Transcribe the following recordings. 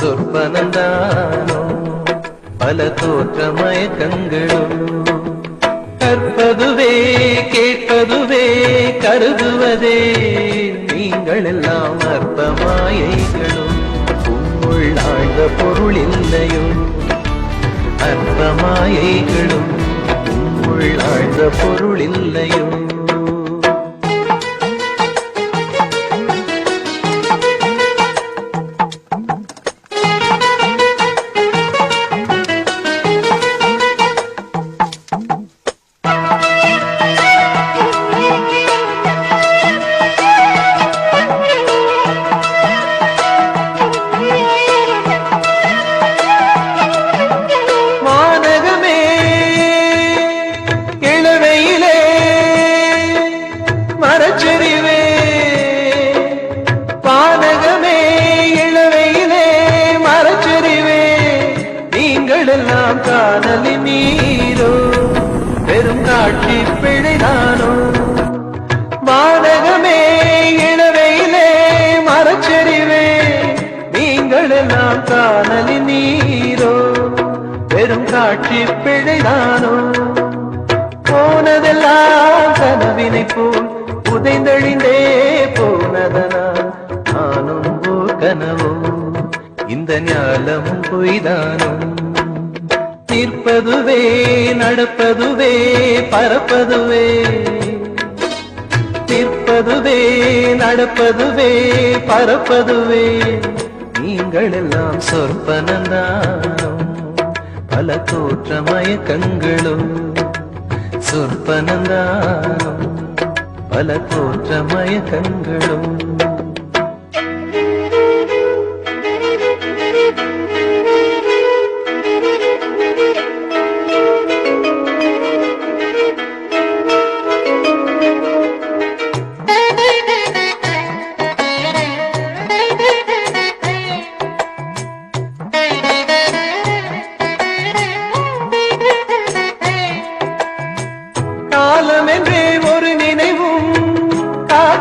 சொற்பனந்தானோ? பல தோற்ற மயக்கங்களும் கற்பதுவே கேட்பதுவே கருதுவதே. நீங்கள் எல்லாம் அற்ப மாயைகளும் உம்முள் பொருள் இல்லையோ அற்ப மாயைகளும் உம்முள் பொருள் இல்லையோ காணலி நீரோ? பெரும் காட்சி பிழைதானோ? போனதெல்லாம் கனவினை போல் புதைந்தழிந்தே போனதனால் நானும் ஓர் கனவோ இந்த ஞாலம் பொய்தானோ? நிற்பதுவே நடப்பதுவே பரப்பதுவே. நிற்பதுவே நடப்பதுவே பரப்பதுவே. நீங்கள் எல்லாம் சொற்பனந்தானோ பல தோற்ற மயக்கங்களும் சொற்பனந்தானோ பல தோற்ற மயக்கங்களும்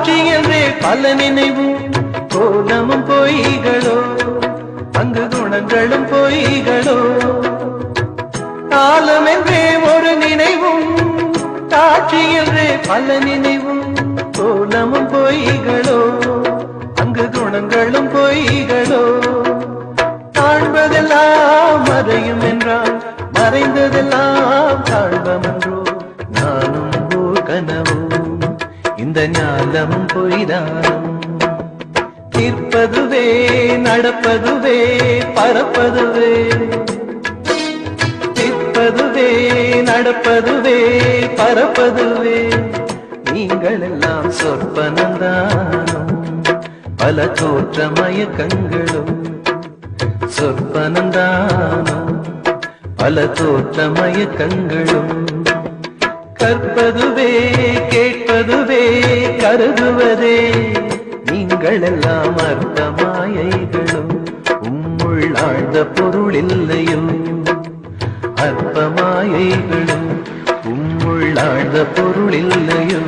காட்சி என்றே பல நினைவும் கோலமும் பொய்களோ அங்கு குணங்களும் பொய்களோ. காலம் என்றே ஒரு நினைவும் காட்சி என்றே பல நினைவும் கோலமும் பொய்களோ அங்கு குணங்களும் பொய்களோ. காண்பதெல்லாம் மறையும் என்றால் மறைந்ததெல்லாம் காண்பமன்றோ நானும் ஓர் கனவோ இந்த ஞானம் இருப்பதுவே நடப்பதுவே பறப்பதுவே. நிற்பதுவே நடப்பதுவே பறப்பதுவே. நீங்கள் எல்லாம் சொற்பனந்தானும் பல தோற்ற மயக்கங்களும் சொற்பனந்தானும் பல தோற்ற மயக்கங்களும் கற்பதுவே கேட்பதுவே கருதுவதே. நீங்கள் எல்லாம் அர்த்த மாயைகளும் உம்முள் ஆழ்ந்த பொருள் இல்லையோ அற்ப மாயைகளும் உம்முள் ஆழ்ந்த பொருள் இல்லையோ